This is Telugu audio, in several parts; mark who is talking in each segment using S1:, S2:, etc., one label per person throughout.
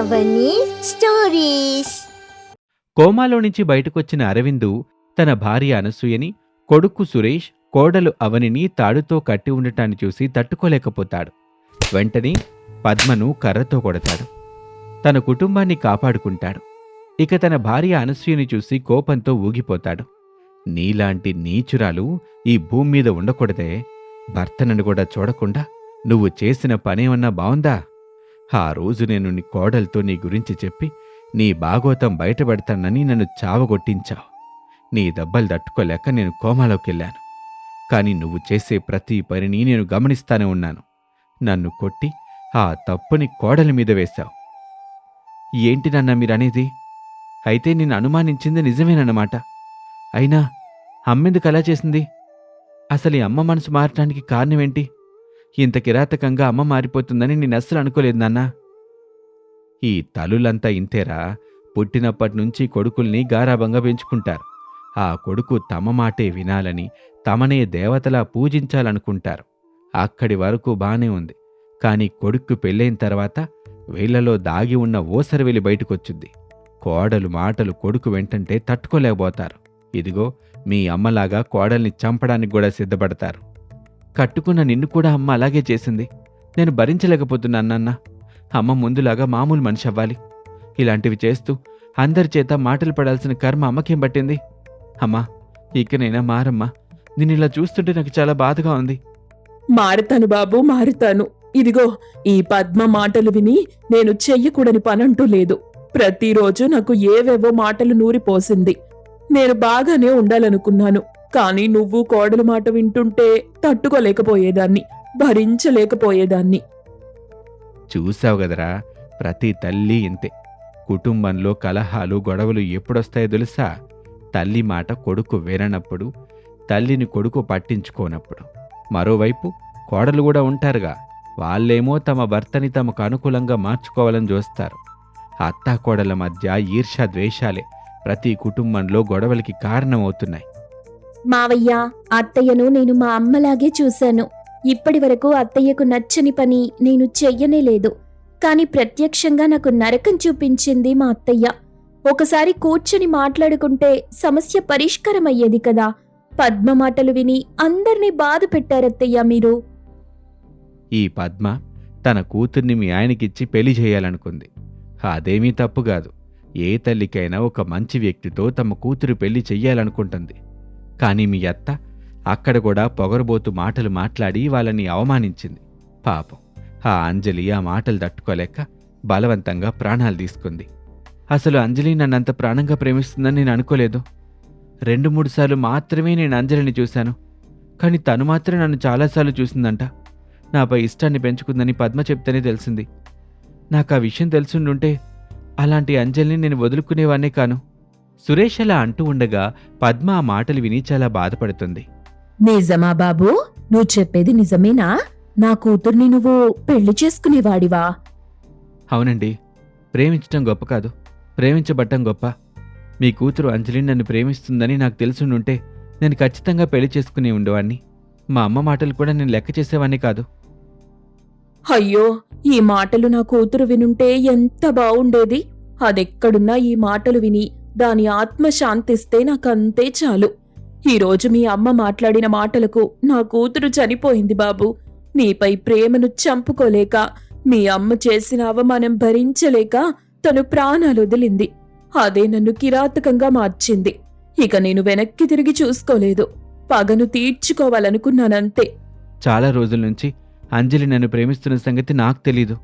S1: అవని స్టోరీస్
S2: కోమాలో నుంచి బయటకొచ్చిన అరవిందు తన భార్య అనసూయని కొడుకు సురేష్ కోడలు అవనిని తాడుతో కట్టి ఉండటాన్ని చూసి తట్టుకోలేకపోతాడు. వెంటనే పద్మను కర్రతో కొడతాడు. తన కుటుంబాన్ని కాపాడుకుంటాడు. ఇక తన భార్య అనసూయని చూసి కోపంతో ఊగిపోతాడు. నీలాంటి నీచురాలు ఈ భూమి మీద ఉండకూడదే. భర్తనను కూడా చూడకుండా నువ్వు చేసిన పనేమన్నా బావుందా? ఆ రోజు నేను నీ కోడలతో నీ గురించి చెప్పి నీ బాగోతం బయటపెడతానని నన్ను చావగొట్టించావు. నీ దెబ్బలు తట్టుకోలేక నేను కోమాలోకెళ్ళాను. కాని నువ్వు చేసే ప్రతి పనిని నేను గమనిస్తానే ఉన్నాను. నన్ను కొట్టి ఆ తప్పుని కోడలి మీద వేశావు. ఏంటి నాన్న మీరనేది? అయితే నేను అనుమానించింది నిజమేనన్నమాట. అయినా అమ్మెందుకు అలా చేసింది? అసలు ఈ అమ్మ మనసు మారటానికి కారణమేంటి? ఇంత కిరాతకంగా అమ్మ మారిపోతుందని నేను అస్సలు అనుకోలేదు నాన్నా. ఈ తలులంతా ఇంతేరా పుట్టినప్పటి నుంచి కొడుకుల్ని గారాభంగా పెంచుకుంటారు. ఆ కొడుకు తమ మాటే వినాలని తమనే దేవతలా పూజించాలనుకుంటారు. అక్కడి వరకు బానే ఉంది. కాని కొడుక్కు పెళ్ళైన తర్వాత వీళ్ళలో దాగి ఉన్న ఓసరవెలి బయటకొచ్చుద్ది. కోడలు మాటలు కొడుకు వెంటంటే తట్టుకోలేకపోతారు. ఇదిగో మీ అమ్మలాగా కోడల్ని చంపడానికి కూడా సిద్ధపడతారు. కట్టుకున్న నిన్ను కూడా అమ్మ అలాగే చేసింది. నేను భరించలేకపోతున్నానన్నా అమ్మ ముందులాగా మామూలు మనిషి అవ్వాలి. ఇలాంటివి చేస్తూ అందరి చేత మాటలు పడాల్సిన కర్మ అమ్మకేం పట్టింది? అమ్మా ఇకనైనా మారమ్మా. నేను ఇలా చూస్తుంటే నాకు చాలా బాధగా ఉంది.
S3: మారుతాను బాబు మారుతాను. ఇదిగో ఈ పద్మ మాటలు విని నేను చెయ్యకూడని పనంటూ లేదు. ప్రతిరోజు నాకు ఏవేవో మాటలు నూరిపోసింది. నేను బాగానే ఉండాలనుకున్నాను. కానీ నువ్వు కోడలు మాట వింటుంటే తట్టుకోలేకపోయేదాన్ని భరించలేకపోయేదాన్ని.
S2: చూసావు కదరా ప్రతి తల్లి ఇంతే. కుటుంబంలో కలహాలు గొడవలు ఎప్పుడొస్తాయో తెలుసా? తల్లి మాట కొడుకు విననప్పుడు తల్లిని కొడుకు పట్టించుకోనప్పుడు. మరోవైపు కోడలు కూడా ఉంటారుగా వాళ్ళేమో తమ భర్తని తమకు అనుకూలంగా మార్చుకోవాలని చూస్తారు. అత్తా కోడల మధ్య ఈర్ష ద్వేషాలే ప్రతి కుటుంబంలో గొడవలకి కారణమవుతున్నాయి.
S1: మావయ్య అత్తయ్యను నేను మా అమ్మలాగే చూశాను. ఇప్పటి వరకు అత్తయ్యకు నచ్చని పని నేను చెయ్యనే లేదు. కాని ప్రత్యక్షంగా నాకు నరకం చూపించింది మా అత్తయ్య. ఒకసారి కూర్చొని మాట్లాడుకుంటే సమస్య పరిష్కారం అయ్యేది కదా. పద్మ మాటలు విని అందరినీ బాధ పెట్టారత్తయ్య మీరు.
S2: ఈ పద్మ తన కూతుర్ని మీ ఆయనకిచ్చి పెళ్ళి చేయాలనుకుంది. అదేమీ తప్పు కాదు. ఏ తల్లికైనా ఒక మంచి వ్యక్తితో తమ కూతురు పెళ్ళి చెయ్యాలనుకుంటుంది. కానీ మీ అత్త అక్కడ కూడా పొగరబోతు మాటలు మాట్లాడి వాళ్ళని అవమానించింది. పాపం. ఆ అంజలి ఆ మాటలు తట్టుకోలేక బలవంతంగా ప్రాణాలు తీసుకుంది. అసలు అంజలి నన్నంత ప్రాణంగా ప్రేమిస్తుందని నేను అనుకోలేదు. రెండు మూడు సార్లు మాత్రమే నేను అంజలిని చూశాను. కానీ తను మాత్రం నన్ను చాలాసార్లు చూసిందంట. నాపై ఇష్టాన్ని పెంచుకుందని పద్మ చెప్తేనే తెలిసింది. నాకు ఆ విషయం తెలుసుండుంటే అలాంటి అంజలిని నేను వదులుకునేవాన్నే కాను. సురేష్ అలా అంటూ ఉండగా పద్మ ఆ మాటలు విని చాలా బాధపడుతుంది.
S3: నిజమా బాబు? నువ్వు చెప్పేది నిజమేనా? నా కూతుర్ని నువ్వు పెళ్ళి చేసుకునేవాడివా?
S2: అవునండి. ప్రేమించటం గొప్ప కాదు. ప్రేమించబట్టం గొప్ప. మీ కూతురు అంజలి నన్ను ప్రేమిస్తుందని నాకు తెలుసుండుంటే నేను ఖచ్చితంగా పెళ్ళి చేసుకుని ఉండేవాణ్ణి. మా అమ్మ మాటలు కూడా నేను లెక్క చేసేవాణ్ణి కాదు.
S3: అయ్యో ఈ మాటలు నా కూతురు వినుంటే ఎంత బావుండేది. అదెక్కడున్నా ఈ మాటలు విని దాని ఆత్మ శాంతిస్తే నాకంతే చాలు. ఈరోజు మీ అమ్మ మాట్లాడిన మాటలకు నా కూతురు చనిపోయింది బాబు. నీపై ప్రేమను చంపుకోలేక మీ అమ్మ చేసిన అవమానం భరించలేక తను ప్రాణాలు వదిలింది. అదే నన్ను కిరాతకంగా మార్చింది. ఇక నేను వెనక్కి తిరిగి చూసుకోలేదు. పగను తీర్చుకోవాలనుకున్నానంతే.
S2: చాలా రోజుల నుంచి అంజలి నన్ను ప్రేమిస్తున్న సంగతి నాకు తెలీదు.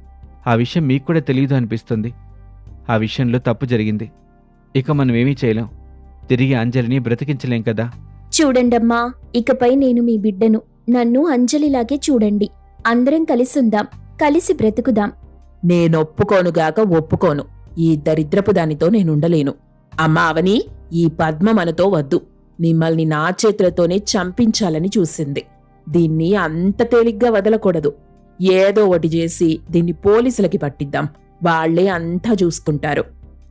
S2: ఆ విషయం మీకు కూడా తెలీదు అనిపిస్తుంది. ఆ విషయంలో తప్పు జరిగింది. ఇక మనం ఏమీ చేయలేం. తిరిగి అంజలిని బ్రతికించలేం కదా.
S1: చూడండమ్మా ఇకపై నేను మీ బిడ్డను. నన్ను అంజలిలాగే చూడండి. అందరం కలిసుందాం. కలిసి బ్రతుకుదాం.
S3: నేనొప్పుకోనుగాక ఒప్పుకోను. ఈ దరిద్రపు దానితో నేనుండలేను. అమ్మా అవని ఈ పద్మ మనతో వద్దు. మిమ్మల్ని నా చేతులతోనే చంపించాలని చూసింది. దీన్ని అంత తేలిగ్గా వదలకూడదు. ఏదో ఒకటి చేసి దీన్ని పోలీసులకి పట్టిద్దాం. వాళ్ళే అంతా చూసుకుంటారు.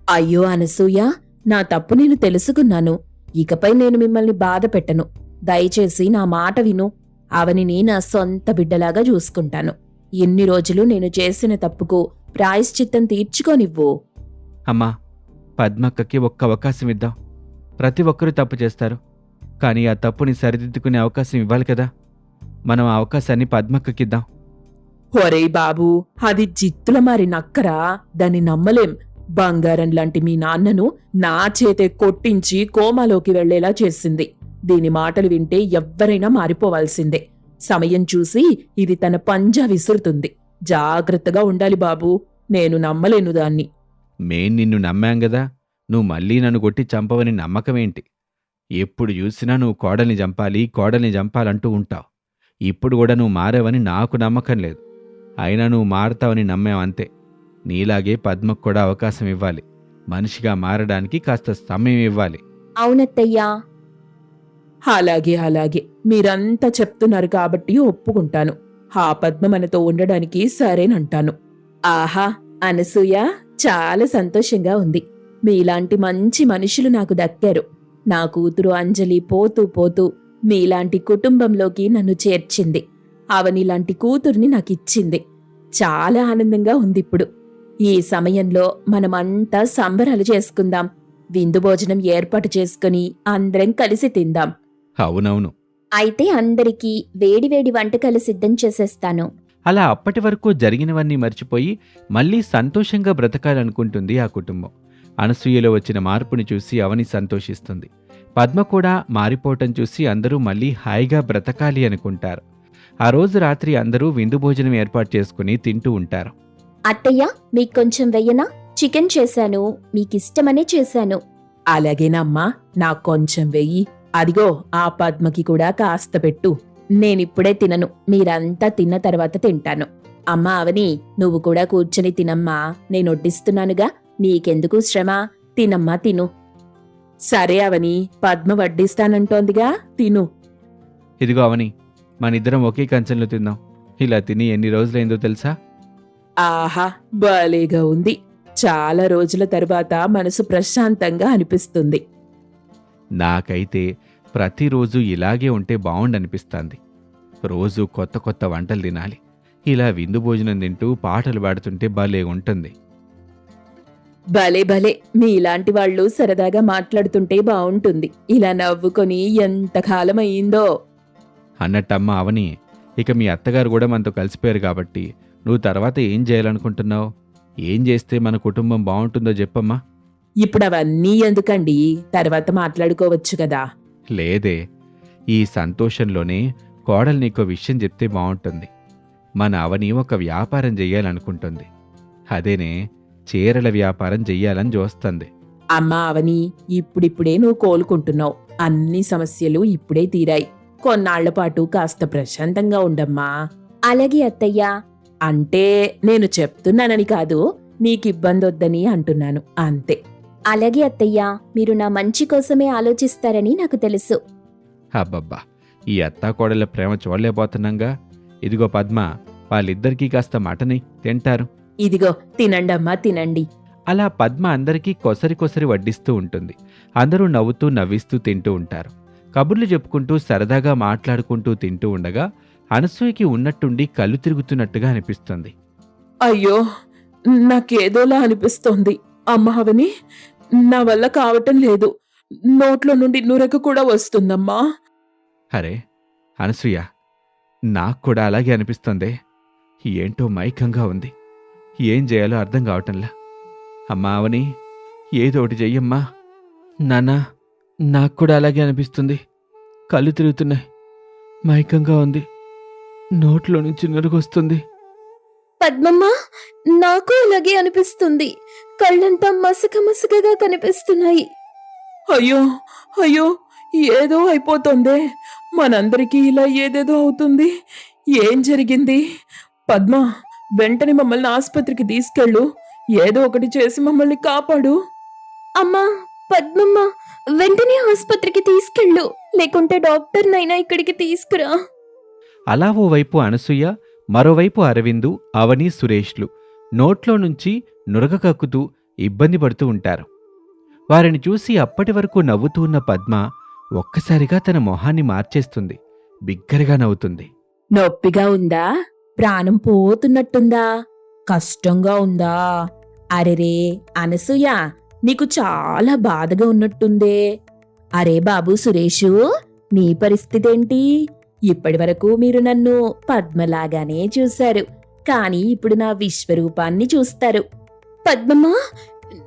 S3: అయ్యో అనసూయ నా తప్పు నేను తెలుసుకున్నాను. ఇకపై నేను మిమ్మల్ని బాధ పెట్టను. దయచేసి నా మాట విను. అవనిని నా సొంత బిడ్డలాగా చూసుకుంటాను. ఇన్ని రోజులు నేను చేసిన తప్పుకు ప్రాయశ్చిత్తం తీర్చుకోనివ్వు.
S2: అమ్మా పద్మక్కకి ఒక్క అవకాశం ఇద్దాం. ప్రతి ఒక్కరూ తప్పు చేస్తారు. కానీ ఆ తప్పుని సరిదిద్దుకునే అవకాశం ఇవ్వాలి కదా. మనం ఆ అవకాశాన్ని పద్మక్కకిద్దాం
S3: ఒరేయ్ బాబు అది జిత్తుల మరి నక్కరా. దాన్ని నమ్మలేం. బంగారం లాంటి మీ నాన్నను నా చేతే కొట్టించి కోమాలోకి వెళ్ళేలా చేసింది. దీని మాటలు వింటే ఎవ్వరైనా మారిపోవాల్సిందే. సమయం చూసి ఇది తన పంజా విసురుతుంది. జాగ్రత్తగా ఉండాలి బాబు. నేను నమ్మలేను దాన్ని.
S2: మేం నిన్ను నమ్మాం గదా. నువ్వు మళ్ళీ నన్ను కొట్టి చంపవని నమ్మకమేంటి? ఎప్పుడు చూసినా నువ్వు కోడల్ని చంపాలి కోడల్ని చంపాలంటూ ఉంటావు. ఇప్పుడు కూడా నువ్వు మారావని నాకు నమ్మకం లేదు. అయినా నువ్వు మారతావని నమ్మావంతే నీలాగే పద్మకు కూడా అవకాశం ఇవ్వాలి. మనిషిగా మారడానికి కాస్త సమయం ఇవ్వాలి.
S1: అవునత్తయ్యా.
S3: అలాగే అలాగే. మీరంతా చెప్తున్నారు కాబట్టి ఒప్పుకుంటాను. ఆ పద్మ మనతో ఉండడానికి సరేనంటాను. ఆహా అనసూయ చాలా సంతోషంగా ఉంది. మీలాంటి మంచి మనుషులు నాకు దక్కారు. నా కూతురు అంజలి పోతూ పోతూ మీలాంటి కుటుంబంలోకి నన్ను చేర్చింది. అవనిలాంటి కూతుర్ని నాకిచ్చింది. చాలా ఆనందంగా ఉంది ఇప్పుడు ఈ సమయంలో మనమంతా సంబరాలు చేసుకుందాం. విందు భోజనం ఏర్పాటు చేసుకుని అందరం కలిసి తిందాం.
S2: అవునవును.
S1: అయితే అందరికీ వేడివేడి వంటకాలు సిద్ధం చేసేస్తాను.
S2: అలా అప్పటి వరకు జరిగినవన్నీ మర్చిపోయి మళ్ళీ సంతోషంగా బ్రతకాలనుకుంటుంది ఆ కుటుంబం. అనసూయలో వచ్చిన మార్పుని చూసి అవని సంతోషిస్తుంది. పద్మ కూడా మారిపోవటం చూసి అందరూ మళ్ళీ హాయిగా బ్రతకాలి అనుకుంటారు. ఆ రోజు రాత్రి అందరూ విందు భోజనం ఏర్పాటు చేసుకుని తింటూ ఉంటారు.
S1: అత్తయ్య మీకు కొంచెం వెయ్యనా? చికెన్ చేశాను మీకిష్టమనే చేశాను.
S3: అలాగేనమ్మా నాకు కొంచెం వెయ్యి. అదిగో ఆ పద్మకి కూడా కాస్త పెట్టు. నేనిప్పుడే తినను. మీరంతా తిన్న తర్వాత తింటాను. అమ్మా అవని నువ్వు కూడా కూర్చొని తినమ్మా. నేను వడ్డిస్తున్నానుగా. నీకెందుకు శ్రమ? తినమ్మా తిను. సరే అవని పద్మ వడ్డిస్తానంటోందిగా. తిను.
S2: ఇదిగో అవని మనిద్దరం ఒకే కంచంలో తిందాం ఇలా తిని ఎన్ని రోజులైందో తెలుసా?
S3: ఆహా భలేగా ఉంది. చాలా రోజుల తరువాత మనసు ప్రశాంతంగా అనిపిస్తుంది.
S2: నాకైతే ప్రతిరోజు ఇలాగే ఉంటే బాగుండనిపిస్తుంది రోజు కొత్త కొత్త వంటలు తినాలి. ఇలా విందు భోజనం తింటూ పాటలు పాడుతుంటే భలే ఉంటుంది.
S3: భలే భలే. మీలాంటి వాళ్ళు సరదాగా మాట్లాడుతుంటే బావుంటుంది. ఇలా నవ్వుకొని ఎంతకాలం అయిందో
S2: అన్నట్టమ్మ అవని ఇక మీ అత్తగారు కూడా మనతో కలిసిపోయారు కాబట్టి నువ్వు తర్వాత ఏం చేయాలనుకుంటున్నావు? ఏం చేస్తే మన కుటుంబం బాగుంటుందో చెప్పమ్మా.
S3: ఇప్పుడు అవన్నీ ఎందుకండి? తర్వాత మాట్లాడుకోవచ్చు కదా.
S2: లేదే. ఈ సంతోషంలోనే కోడలు నీకో విషయం చెప్తే బాగుంటుంది. మన అవని ఒక వ్యాపారం చెయ్యాలనుకుంటుంది అదేనే చీరల వ్యాపారం చెయ్యాలని చూస్తుంది.
S3: అమ్మా అవని ఇప్పుడిప్పుడే నువ్వు కోలుకుంటున్నావు. అన్ని సమస్యలు ఇప్పుడే తీరాయి. కొన్నాళ్ళ పాటు కాస్త ప్రశాంతంగా ఉండమ్మా.
S1: అలాగే అత్తయ్య.
S3: అంటే నేను చెప్తున్నానని కాదు నీకు ఇబ్బంది వద్దని అంటున్నాను. అంతే.
S1: అలాగే అత్తయ్య మీరు నా మంచి కోసమే ఆలోచిస్తారని నాకు తెలుసు.
S2: అబ్బబ్బా ఈ అత్తా కోడల ప్రేమ చూడలేకపోతున్నాంగా. ఇదిగో పద్మ వాళ్ళిద్దరికీ కాస్త మటని తింటారు.
S3: ఇదిగో తినండమ్మా తినండి.
S2: అలా పద్మ అందరికీ కొసరి కొసరి వడ్డిస్తూ ఉంటుంది. అందరూ నవ్వుతూ నవ్విస్తూ తింటూ ఉంటారు. కబుర్లు చెప్పుకుంటూ సరదాగా మాట్లాడుకుంటూ తింటూ ఉండగా అనసూయకి ఉన్నట్టుండి కళ్ళు తిరుగుతున్నట్టుగా అనిపిస్తుంది.
S3: అయ్యో నాకేదోలా అనిపిస్తోంది. అమ్మావని నా వల్ల కావటం లేదు. నోట్లో నుండి నురక కూడా వస్తుందమ్మా.
S2: అరే అనసూయ నాకు కూడా అలాగే అనిపిస్తుందే. ఏంటో మైకంగా ఉంది. ఏం చేయాలో అర్థం కావటంలా. అమ్మా అవని ఏదో ఒకటి చెయ్యమ్మా. నాన్నా నాకు కూడా అలాగే అనిపిస్తుంది. కళ్ళు తిరుగుతున్నాయి. మైకంగా ఉంది. నోట్లో నుంచి నురుగొస్తుంది.
S1: పద్మమ్మ నాకు అలాగే అనిపిస్తుంది. కళ్ళంతా మసక మసకగా కనిపిస్తున్నాయి.
S3: అయ్యో అయ్యో ఏదో అయిపోతుందే. మనందరికీ ఇలా ఏదేదో అవుతుంది. ఏం జరిగింది? పద్మ వెంటనే మమ్మల్ని ఆసుపత్రికి తీసుకెళ్ళు. ఏదో ఒకటి చేసి మమ్మల్ని కాపాడు.
S1: అమ్మా పద్మమ్మ వెంటనే ఆసుపత్రికి తీసుకెళ్ళు. లేకుంటే డాక్టర్నైనా ఇక్కడికి తీసుకురా.
S2: అలా ఓవైపు అనసూయ మరోవైపు అరవిందు అవని సురేష్లు. నోట్లో నుంచి నురగ కక్కుతూ ఇబ్బంది పడుతూ ఉంటారు. వారిని చూసి అప్పటి వరకు నవ్వుతూ ఉన్న పద్మ ఒక్కసారిగా తన మొహాన్ని మార్చేస్తుంది. బిగ్గరగా నవ్వుతుంది.
S3: నొప్పిగా ఉందా? ప్రాణం పోతున్నట్టుందా? కష్టంగా ఉందా? అరెరే అనసూయ నీకు చాలా బాధగా ఉన్నట్టుందే. అరే బాబు సురేషు నీ పరిస్థితి ఏంటి? ఇప్పటి వరకు మీరు నన్ను పద్మలాగానే చూశారు. కానీ ఇప్పుడు నా విశ్వరూపాన్ని చూస్తారు. పద్మమ్మ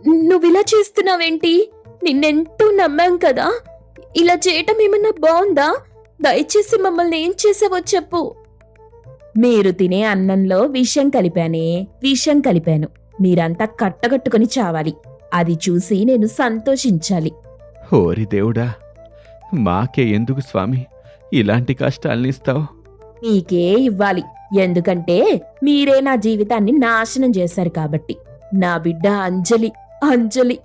S3: నువ్విలా చేస్తున్నావేంటి? నిన్నెంతో నమ్మాం కదా? ఇలా చేయటం ఏమన్నా బాగుందా? దయచేసి మమ్మల్ని ఏం చేసావో చెప్పు. మీరు తినే అన్నంలో విషం కలిపానే విషం కలిపాను. మీరంతా కట్టగట్టుకుని చావాలి. అది చూసి నేను సంతోషించాలి.
S2: ఓరి దేవుడా మాకే ఎందుకు స్వామి? ఇలాంటి కష్టాల్ని ఇస్తావు?
S3: మీకే ఇవ్వాలి. ఎందుకంటే మీరే నా జీవితాన్ని నాశనం చేశారు కాబట్టి. నా బిడ్డ అంజలి అంజలి.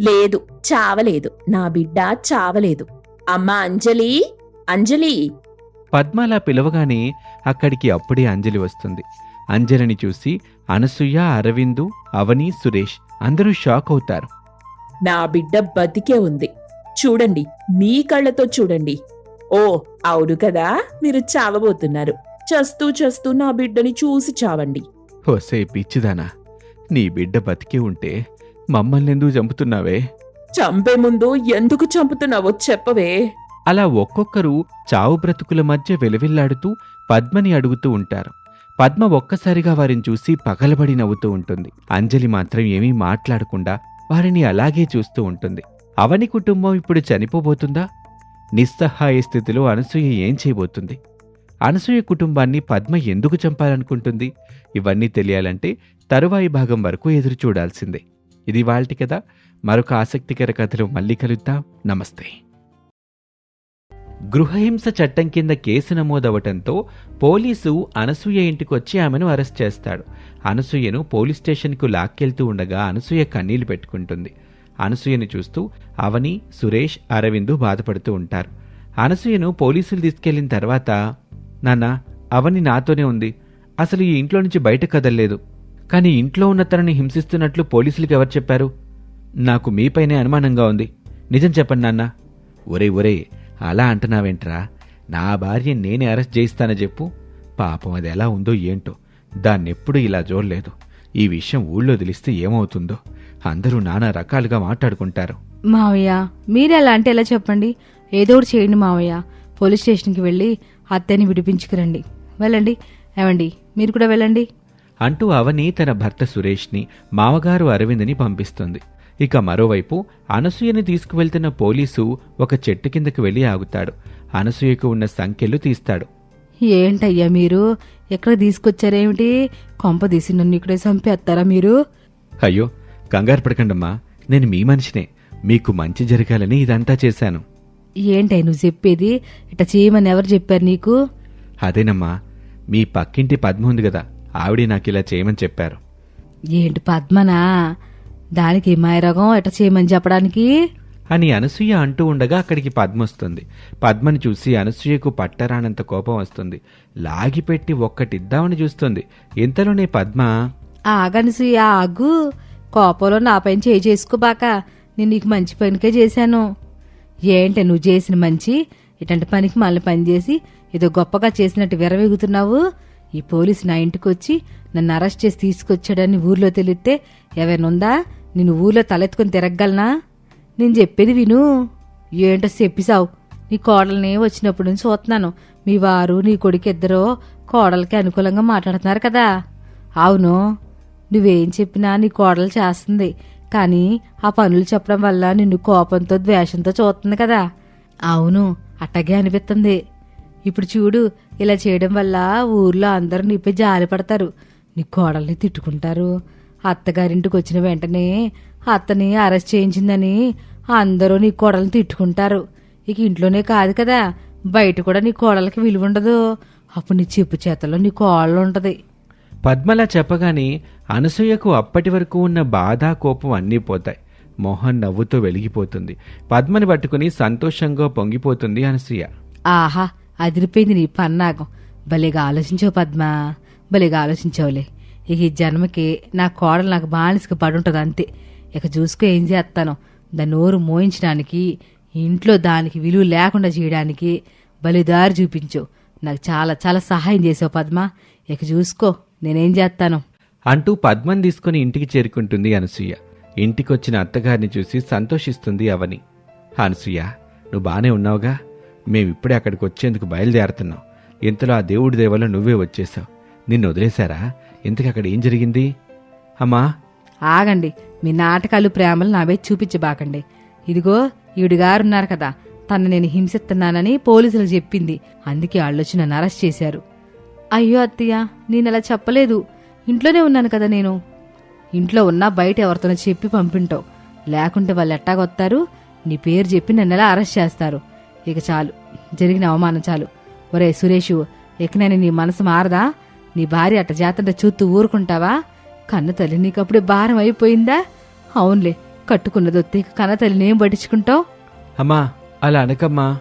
S3: లేదు చావలేదు. నా బిడ్డ చావలేదు. అమ్మా అంజలి అంజలి.
S2: పద్మలా పిలవగానే అక్కడికి అప్పుడే అంజలి వస్తుంది. అంజలిని చూసి అనసూయ అరవిందు అవని సురేష్ అందరూ షాక్ అవుతారు.
S3: నా బిడ్డ బతికే ఉంది. చూడండి మీ కళ్ళతో చూడండి. ఓ అవును కదా మీరు చావబోతున్నారు. చస్తూ చస్తూ నా బిడ్డని చూసి చావండి.
S2: హోసే పిచ్చిదానా నీ బిడ్డ బతికి ఉంటే మమ్మల్ని ఎందుకు చంపుతున్నావే?
S3: చంపే ముందు ఎందుకు చంపుతున్నావో చెప్పవే.
S2: అలా ఒక్కొక్కరు చావు బ్రతుకుల మధ్య వెలవిల్లాడుతూ పద్మని అడుగుతూ ఉంటారు. పద్మ ఒక్కసారిగా వారిని చూసి పగలబడి నవ్వుతూ ఉంటుంది. అంజలి మాత్రం ఏమీ మాట్లాడకుండా వారిని అలాగే చూస్తూ ఉంటుంది. అవని కుటుంబం ఇప్పుడు చనిపోబోతుందా? నిస్సహాయ స్థితిలో అనసూయ ఏం చేయబోతుంది? అనసూయ కుటుంబాన్ని పద్మ ఎందుకు చంపాలనుకుంటుంది? ఇవన్నీ తెలియాలంటే తరువాయి భాగం వరకు ఎదురు చూడాల్సిందే. ఇది వాళ్ళటి కదా మరొక ఆసక్తికర కథలో మళ్ళీ కలుద్దాం. నమస్తే. గృహహింస చట్టం కింద కేసు నమోదవటంతో పోలీసు అనసూయ ఇంటికొచ్చి ఆమెను అరెస్ట్ చేస్తాడు. అనసూయను పోలీస్ స్టేషన్కు లాక్కెళ్తూ ఉండగా అనసూయ కన్నీళ్ళు పెట్టుకుంటుంది. అనసూయను చూస్తూ అవని సురేష్ అరవిందు బాధపడుతూ ఉంటారు. అనసూయను పోలీసులు తీసుకెళ్ళిన తర్వాత నాన్న అవని నాతోనే ఉంది. అసలు ఈ ఇంట్లో నుంచి బయట కదలలేదు. కానీ ఇంట్లో ఉన్న తనని హింసిస్తున్నట్లు పోలీసులకు ఎవరు చెప్పారు? నాకు మీపైనే అనుమానంగా ఉంది. నిజం చెప్పండి నాన్న. ఒరే ఒరే అలా అంటున్నావేంట్రా? నా భార్య నేనే అరెస్ట్ చేయిస్తానని చెప్పు. పాపం అది ఎలా ఉందో ఏంటో. దాన్నెప్పుడు ఇలా చూడలేదు ఈ విషయం ఊళ్ళో తెలిస్తే ఏమవుతుందో. అందరూ నానా రకాలుగా మాట్లాడుకుంటారు.
S4: మావయ్య మీరెలా అంటే ఎలా చెప్పండి? ఏదో చేయండి మావయ్య. పోలీస్ స్టేషన్కి వెళ్ళి అత్తయ్యని విడిపించుకురండి. వెళ్ళండి. ఏమండి మీరు కూడా వెళ్ళండి.
S2: అంటూ అవని తన భర్త సురేష్ని మామగారు అరవింద్ని పంపిస్తుంది. ఇక మరోవైపు అనసూయని తీసుకువెళ్తున్న పోలీసు ఒక చెట్టు కిందకి వెళ్ళి ఆగుతాడు. అనసూయకు ఉన్న సంఖ్యలు తీస్తాడు.
S4: ఏంటయ్యా మీరు? ఎక్కడ తీసుకొచ్చారేమిటి? కొంప తీసి నన్ను ఇక్కడే చంపేస్తారా మీరు?
S2: అయ్యో కంగారు పడకండమ్మా. నేను మీ మనిషినే. మీకు మంచి జరగాలని ఇదంతా చేశాను.
S4: ఏంటయ్య నువ్వు చెప్పేది? ఇట్లా చేయమని ఎవరు చెప్పారు నీకు?
S2: అదేనమ్మా. మీ పక్కింటి పద్మ ఉంది కదా ఆవిడే నాకు ఇలా చేయమని చెప్పారు.
S4: ఏంటి పద్మనా? దానికి మాయరగం ఎట్లా చేయమని చెప్పడానికి?
S2: అని అనసూయ అంటూ ఉండగా అక్కడికి పద్మ వస్తుంది. పద్మని చూసి అనసూయకు పట్టరానంత కోపం వస్తుంది. లాగిపెట్టి ఒక్కటిద్దామని చూస్తుంది. ఇంతలోనే పద్మ
S4: ఆగనిసి ఆగు. కోపంలో నా పైన చేయి చేసుకోబాక నేను నీకు మంచి పనికే చేశాను. ఏంటి నువ్వు చేసిన మంచి? ఇటువంటి పనికి మళ్ళీ పని చేసి ఏదో గొప్పగా చేసినట్టు విరవెగుతున్నావు? ఈ పోలీసు నా ఇంటికి వచ్చి నన్ను అరెస్ట్ చేసి తీసుకొచ్చాడని ఊర్లో తెలిస్తే ఎవరినుందా నిన్ను ఊర్లో తలెత్తుకుని తిరగగలనా? నేను చెప్పేది విను. ఏంటో చెప్పిసావు నీ కోడలనే వచ్చినప్పటి నుంచి చూస్తున్నాను. మీ వారు నీ కొడుకు ఇద్దరూ కోడలకి అనుకూలంగా మాట్లాడుతున్నారు కదా. అవును. నువ్వేం చెప్పినా నీ కోడలు చేస్తుంది. కానీ ఆ పనులు చెప్పడం వల్ల నిన్ను కోపంతో ద్వేషంతో చూస్తుంది కదా. అవును అట్టగే అనిపిస్తుంది. ఇప్పుడు చూడు ఇలా చేయడం వల్ల ఊర్లో అందరూ నీపై జాలి పడతారు. నీ కోడల్ని తిట్టుకుంటారు. అత్తగారింటికి వచ్చిన వెంటనే అత్తని అరెస్ట్ చేయించిందని అందరూ నీ కోడల్ని తిట్టుకుంటారు. ఇక ఇంట్లోనే కాదు కదా. బయట కూడా నీ కోడలకి విలువ ఉండదు. అప్పుడు నీ చెప్పు చేతల్లో నీ కోడలు ఉంటది.
S2: పద్మల చెప్పగానే అనసూయకు అప్పటి వరకు ఉన్న బాధ కోపం అన్నీ పోతాయి. మోహన్ నవ్వుతూ వెలిగిపోతుంది. పద్మని పట్టుకుని సంతోషంగా పొంగిపోతుంది అనసూయ.
S4: ఆహా అదిరిపోయింది నీ పన్నాగం. భలేగా ఆలోచించావు పద్మ భలేగా ఆలోచించావులే. ఇక ఈ జన్మకి నా కోడలు నాకు బానిసకి పడుంటది అంతే. ఇక చూసుకో ఏం చేస్తాను. దాని నోరు మోయించడానికి ఇంట్లో దానికి విలువ లేకుండా చేయడానికి భలే దారి చూపించావు నాకు చాలా చాలా సహాయం చేసావు పద్మ. ఇక చూసుకో. నేనేం చేస్తాను?
S2: అంటూ పద్మం తీసుకుని ఇంటికి చేరుకుంటుంది అనసూయ. ఇంటికొచ్చిన అత్తగారిని చూసి సంతోషిస్తుంది అవని. అనసూయ నువ్వు బానే ఉన్నావుగా? మేమిప్పుడే అక్కడికి వచ్చేందుకు బయలుదేరుతున్నాం. ఇంతలో ఆ దేవుడి దేవలో నువ్వే వచ్చేసావు నిన్ను వదిలేశారా? ఇంతకు అక్కడ ఏం జరిగింది? అమ్మా!
S4: ఆగండి. మీ నాటకాలు ప్రేమలు నావే చూపించబాకండి. ఇదిగో ఈవిడిగారున్నారు కదా. తను నేను హింసిస్తున్నానని పోలీసులు చెప్పింది. అందుకే వాళ్ళొచ్చి నన్ను అరెస్ట్ చేశారు. అయ్యో అత్తయ్య నేను అలా చెప్పలేదు. ఇంట్లోనే ఉన్నాను కదా నేను. ఇంట్లో ఉన్నా బయట ఎవరితోనో చెప్పి పంపింటావు. లేకుంటే వాళ్ళు ఎట్టాగొత్తారు? నీ పేరు చెప్పి నన్ను ఎలా అరెస్ట్ చేస్తారు? ఇక చాలు జరిగిన అవమానం చాలు. ఒరే సురేషు ఎక్కనైనా నీ మనసు మారదా? నీ భార్య అట్ట చేతంటే చూస్తూ ఊరుకుంటావా? కన్న తల్లి నీకప్పుడే భారం అయిపోయిందా? అవునులే కట్టుకున్నది వస్తే కన్న తల్లిని ఏం పట్టించుకుంటావు?
S2: అమ్మా అలా అనకమ్మా.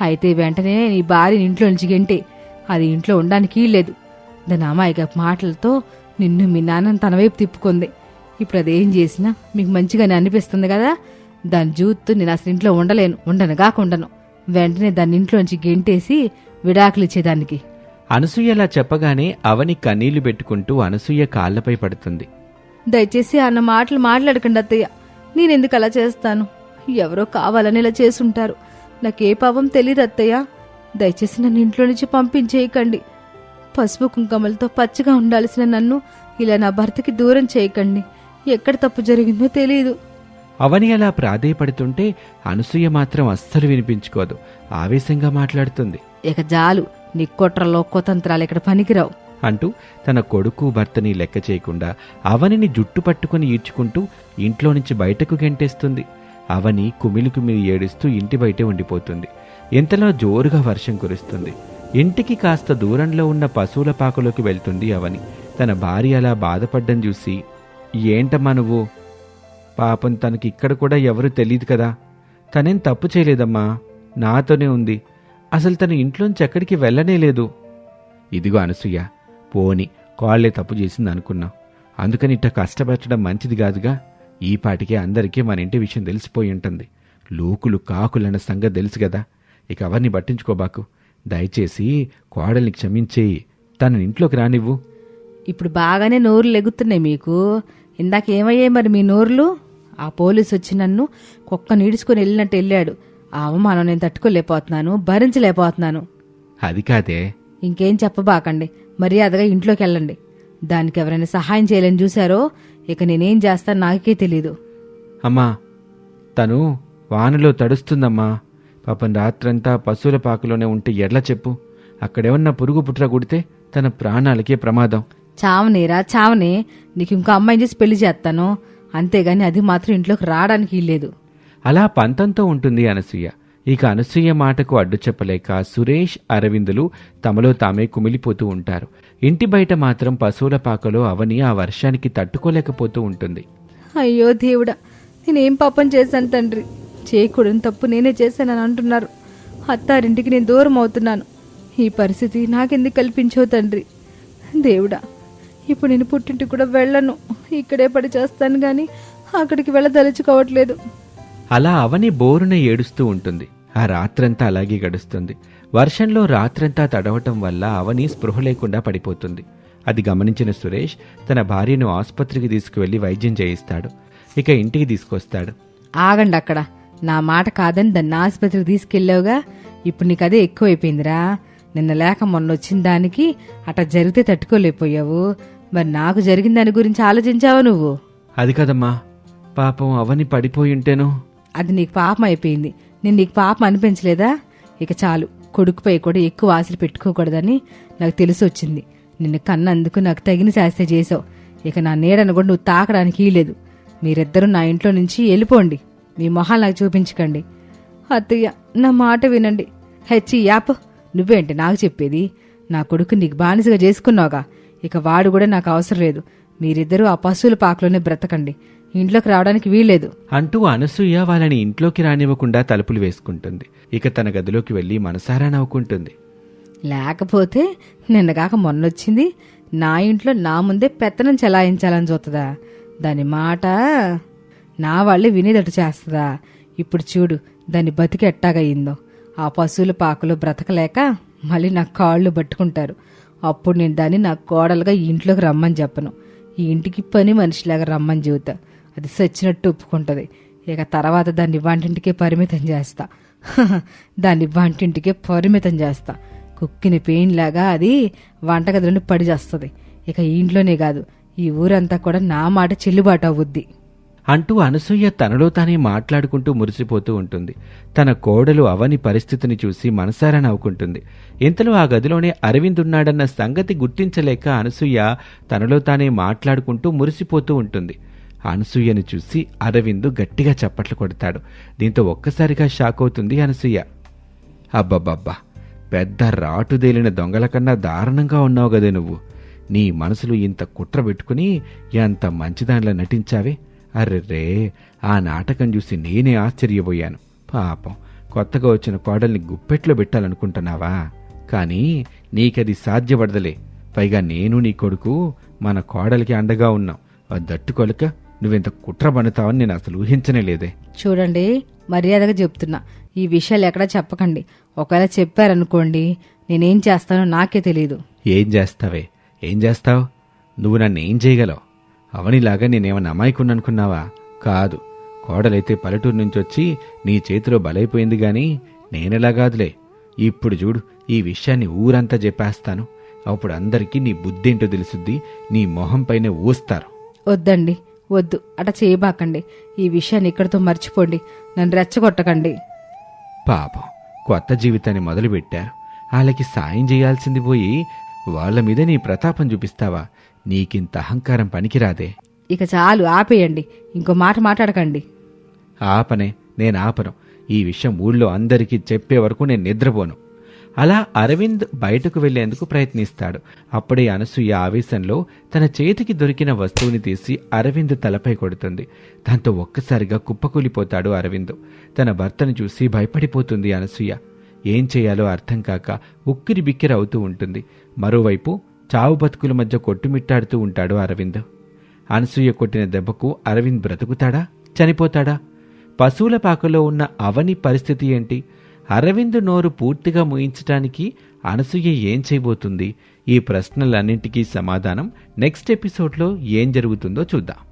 S4: అయితే వెంటనే నీ భార్యని ఇంట్లో నుంచి గెంటే. అది ఇంట్లో ఉండడానికి లేదు దాని అమ్మాయిగా మాటలతో నిన్ను మీ నాన్న తన వైపు తిప్పుకుంది. ఇప్పుడు అదేం చేసినా మీకు మంచిగానే అనిపిస్తుంది కదా? దాని జూత్తు నేను అసలు ఇంట్లో ఉండలేను. ఉండను కాకుండను వెంటనే దాన్ని ఇంట్లో నుంచి గెంటేసి విడాకులు ఇచ్చేదానికి.
S2: అనసూయ అలా చెప్పగానే అవని కన్నీళ్ళు పెట్టుకుంటూ అనసూయ కాళ్ళపై పడుతుంది.
S4: దయచేసి అన్న మాటలు మాట్లాడకండి అత్తయ్య. నేనెందుకు అలా చేస్తాను? ఎవరో కావాలని ఇలా చేసుంటారు. నాకే పాపం తెలియదు అత్తయ్య. దయచేసి నన్ను ఇంట్లో నుంచి పంపించేయకండి. పసుపు కుంకుమలతో పచ్చగా ఉండాల్సిన నన్ను ఇలా నా భర్తకి దూరం చేయకండి. ఎక్కడ తప్పు జరిగిందో తెలియదు
S2: అవని అలా ప్రాధేయపడుతుంటే అనసూయ మాత్రం అస్సలు వినిపించుకోదు. ఆవేశంగా మాట్లాడుతుంది.
S4: ఇక జాలు నీ కుట్రలో కుతంత్రాలు ఇక్కడ పనికిరావు.
S2: అంటూ తన కొడుకు భర్తని లెక్క చేయకుండా అవనిని జుట్టు పట్టుకుని ఈడ్చుకుంటూ ఇంట్లో నుంచి బయటకు గెంటేస్తుంది. అవని కుమిలి కుమిలి ఏడుస్తూ ఇంటి బయటే ఉండిపోతుంది. ఇంతలో జోరుగా వర్షం కురుస్తుంది. ఇంటికి కాస్త దూరంలో ఉన్న పశువుల పాకలోకి వెళ్తుంది అవని. తన భార్య అలా బాధపడ్డం చూసి ఏంటమ్మా నువ్వు? పాపం తనకి ఇక్కడ కూడా ఎవరు తెలియదు కదా. తనేం తప్పు చేయలేదమ్మా. నాతోనే ఉంది. అసలు తన ఇంట్లోంచి ఎక్కడికి వెళ్ళనే లేదు. ఇదిగో అనసూయ పోని. కాళ్ళే తప్పు చేసింది అనుకున్నాం. అందుకని ఇట్ట కష్టపెట్టడం మంచిది కాదుగా. ఈ పాటికే అందరికీ మన ఇంటి విషయం తెలిసిపోయి ఉంటుంది. లోకులు కాకులన్న సంగతి తెలుసు కదా. ఇక అవన్నీ పట్టించుకోబాకు దయచేసి కోడల్ని క్షమించేయి. తన ఇంట్లోకి రానివ్వు.
S4: ఇప్పుడు బాగానే నోరు లెగుతున్నాయి మీకు. ఇందాక ఏమయ్యాయి మరి మీ నోరులు? ఆ పోలీసు వచ్చి నన్ను కుక్క నీడుచుకుని వెళ్ళినట్టు వెళ్ళాడు. ఆ అవమానం నేను తట్టుకోలేకపోతున్నాను భరించలేకపోతున్నాను.
S2: అది కాదే.
S4: ఇంకేం చెప్పబాకండి. మర్యాదగా ఇంట్లోకి వెళ్ళండి. దానికి ఎవరైనా సహాయం చేయాలని చూశారో ఇక నేనేం చేస్తాను నాకే తెలీదు.
S2: అమ్మా తను వానలో తడుస్తుందమ్మా. పాపం రాత్రంతా పశువుల పాకలోనే ఉంటే ఎట్లా చెప్పు? అక్కడేమన్నా పురుగు పుట్ర కుడితే తన ప్రాణాలకే ప్రమాదం.
S4: చావనేరా చావనే. నీకు ఇంకో అమ్మాయిని చేసి పెళ్ళి చేస్తాను. అంతేగాని అది మాత్రం ఇంట్లోకి రావడానికి లేదు
S2: అలా పంతంతో ఉంటుంది అనసూయ. ఇక అనసూయ మాటకు అడ్డు చెప్పలేక సురేష్ అరవిందులు తమలో తామే కుమిలిపోతూ ఉంటారు. ఇంటి బయట మాత్రం పశువుల పాకలో అవని ఆ వర్షానికి తట్టుకోలేకపోతూ ఉంటుంది.
S4: అయ్యో దేవుడా నేనేం పాపం చేశాను తండ్రి? చేయకూడని తప్పు నేనే చేశానని అంటున్నారు. అత్తారింటికి నేను దూరం అవుతున్నాను. ఈ పరిస్థితి నాకెందుకు కల్పించో తండ్రి? దేవుడా ఇప్పుడు నేను పుట్టింటికి కూడా వెళ్ళను. ఇక్కడే పడి చేస్తాను కానీ అక్కడికి వెళ్ళదలుచుకోవట్లేదు.
S2: అలా అవని బోరున ఏడుస్తూ ఉంటుంది. ఆ రాత్రంతా అలాగే గడుస్తుంది. వర్షంలో రాత్రంతా తడవటం వల్ల అవని స్పృహ లేకుండా పడిపోతుంది. అది గమనించిన సురేష్ తన భార్యను ఆసుపత్రికి తీసుకువెళ్ళి వైద్యం చేయిస్తాడు. ఇక ఇంటికి తీసుకొస్తాడు.
S4: ఆగండి అక్కడ. నా మాట కాదని దాన్ని ఆసుపత్రికి తీసుకెళ్ళావుగా? ఇప్పుడు నీకు అదే ఎక్కువైపోయిందిరా. నిన్న లేక మొన్న వచ్చిన దానికి అట్లా జరిగితే తట్టుకోలేకపోయావు. మరి నాకు జరిగిన దాని గురించి ఆలోచించావా నువ్వు?
S2: అది కదమ్మా. పాపం అవని పడిపోయి ఉంటేను.
S4: అది నీకు పాపం అయిపోయింది. నేను నీకు పాపం అనిపించలేదా? ఇక చాలు. కొడుకుపై కూడా ఎక్కువ ఆశలు పెట్టుకోకూడదని నాకు తెలిసి వచ్చింది నిన్ను కన్నందుకు నాకు తగిన శాస్త్ర చేసావు ఇక నా నీడను కూడా నువ్వు తాకడానికి లేదు మీరిద్దరూ నా ఇంట్లో నుంచి వెళ్ళిపోండి. మీ మొహాలు నాకు చూపించకండి. అత్తయ్య నా మాట వినండి. హెచ్చి యాప్ నువ్వేంటి నాకు చెప్పేది. నా కొడుకు నీకు బానిసగా చేసుకున్నావుగా. ఇక వాడు కూడా నాకు అవసరం లేదు. మీరిద్దరూ ఆ పశువుల పాకలోనే బ్రతకండి. ఇంట్లోకి రావడానికి వీల్లేదు.
S2: అంటూ అనసూయ వాళ్ళని ఇంట్లోకి రానివ్వకుండా తలుపులు వేసుకుంటుంది. ఇక తన గదిలోకి వెళ్ళి మనసారా నవ్వుకుంటుంది.
S4: లేకపోతే నిన్నగాక మొన్నొచ్చింది. నా ఇంట్లో నా ముందే పెత్తనం చెలాయించాలని చూస్తుందా దాని మాట నా వాళ్ళే వినేదట్టు చేస్తుందా? ఇప్పుడు చూడు దాన్ని బతికి ఎట్టాగయ్యిందో. ఆ పశువుల పాకలో బ్రతకలేక మళ్ళీ నా కాళ్ళు పట్టుకుంటారు. అప్పుడు నేను దాన్ని నా కోడలుగా ఇంట్లోకి రమ్మని చెప్పను. ఈ ఇంటికి పని మనిషిలాగా రమ్మని చెబుతా. అది సచ్చినట్టు ఒప్పుకుంటుంది. ఇక తర్వాత దాన్ని వంటింటికే పరిమితం చేస్తా. దాన్ని వంటింటికే పరిమితం చేస్తా. కుక్కిన పెయిన్ లాగా అది వంటగదిలోని పడి చేస్తుంది. ఇక ఇంట్లోనే కాదు ఈ ఊరంతా కూడా నా మాట చెల్లుబాటు అవుద్ది.
S2: అంటూ అనసూయ తనలో తానే మాట్లాడుకుంటూ మురిసిపోతూ ఉంటుంది. తన కోడలు అవని పరిస్థితిని చూసి మనసారా నవ్వుకుంటుంది. ఇంతలో ఆ గదిలోనే అరవింద్ ఉన్నాడన్న సంగతి గుర్తించలేక అనసూయ తనలో తానే మాట్లాడుకుంటూ మురిసిపోతూ ఉంటుంది. అనసూయను చూసి అరవింద్ గట్టిగా చప్పట్లు కొడతాడు. దీంతో ఒక్కసారిగా షాక్ అవుతుంది అనసూయ. అబ్బబ్బబ్బా పెద్ద రాటుదేలిన దొంగల కన్నా దారుణంగా ఉన్నావు గదే నువ్వు. నీ మనసులో ఇంత కుట్ర పెట్టుకుని ఎంత మంచిదానిలో నటించావే? అర్రెర్రే ఆ నాటకం చూసి నేనే ఆశ్చర్యపోయాను. పాపం కొత్తగా వచ్చిన కోడల్ని గుప్పెట్లో పెట్టాలనుకుంటున్నావా? కానీ నీకది సాధ్యపడదలే. పైగా నేను నీ కొడుకు మన కోడలికి అండగా ఉన్నాం. అది దట్టుకొలక నువ్వెంత కుట్ర పన్నుతావని నేను అసలు ఊహించనే లేదే.
S4: చూడండి మర్యాదగా చెప్తున్నా. ఈ విషయాలు ఎక్కడా చెప్పకండి. ఒకవేళ చెప్పారనుకోండి నేనేం చేస్తానో నాకే తెలియదు
S2: ఏం చేస్తావే? ఏం చేస్తావు? నువ్వు నన్ను ఏం చేయగలవు? అవనిలాగా నేనేమన్నా అమాయకున్ననుకున్నావా కాదు. కోడలైతే పల్లెటూరు నుంచి వచ్చి నీ చేతిలో బలైపోయింది గాని నేనెలా కాదులే. ఇప్పుడు చూడు ఈ విషయాన్ని ఊరంతా చెప్పేస్తాను. అప్పుడు అందరికీ నీ బుద్ధేంటో తెలుసుద్ది. నీ మొహం పైన ఊస్తారు.
S4: వద్దండి. వద్దు. అట చేయబాకండి. ఈ విషయాన్ని ఇక్కడితో మర్చిపోండి. నన్ను రెచ్చగొట్టకండి.
S2: పాపం. కొత్త జీవితాన్ని మొదలుపెట్టారు. వాళ్ళకి సాయం చేయాల్సింది పోయి వాళ్ళ మీద నీ ప్రతాపం చూపిస్తావా? నీకింత అహంకారం పనికిరాదే.
S4: ఇక చాలు ఆపేయండి. ఇంకో మాట మాట్లాడకండి.
S2: ఆపనే నేను ఆపను. ఈ విషయం ఊళ్ళో అందరికీ చెప్పే వరకు నేను నిద్రపోను. అలా అరవింద్ బయటకు వెళ్ళేందుకు ప్రయత్నిస్తాడు. అప్పుడే అనసూయ ఆవేశంలో తన చేతికి దొరికిన వస్తువుని తీసి అరవింద్ తలపై కొడుతుంది. దాంతో ఒక్కసారిగా కుప్పకూలిపోతాడు అరవింద్. తన భర్తను చూసి భయపడిపోతుంది అనసూయ. ఏం చేయాలో అర్థం కాక ఉక్కిరి బిక్కిరి అవుతూ ఉంటుంది. మరోవైపు చావు బతుకుల మధ్య కొట్టుమిట్టాడుతూ ఉంటాడు అరవింద్. అనసూయ కొట్టిన దెబ్బకు అరవింద్ బ్రతుకుతాడా? చనిపోతాడా? పశువుల పాకలో ఉన్న అవని పరిస్థితి ఏంటి? అరవింద్ నోరు పూర్తిగా ముయించటానికి అనసూయ ఏం చేయబోతుంది? ఈ ప్రశ్నలన్నింటికీ సమాధానం నెక్స్ట్ ఎపిసోడ్లో ఏం జరుగుతుందో చూద్దాం.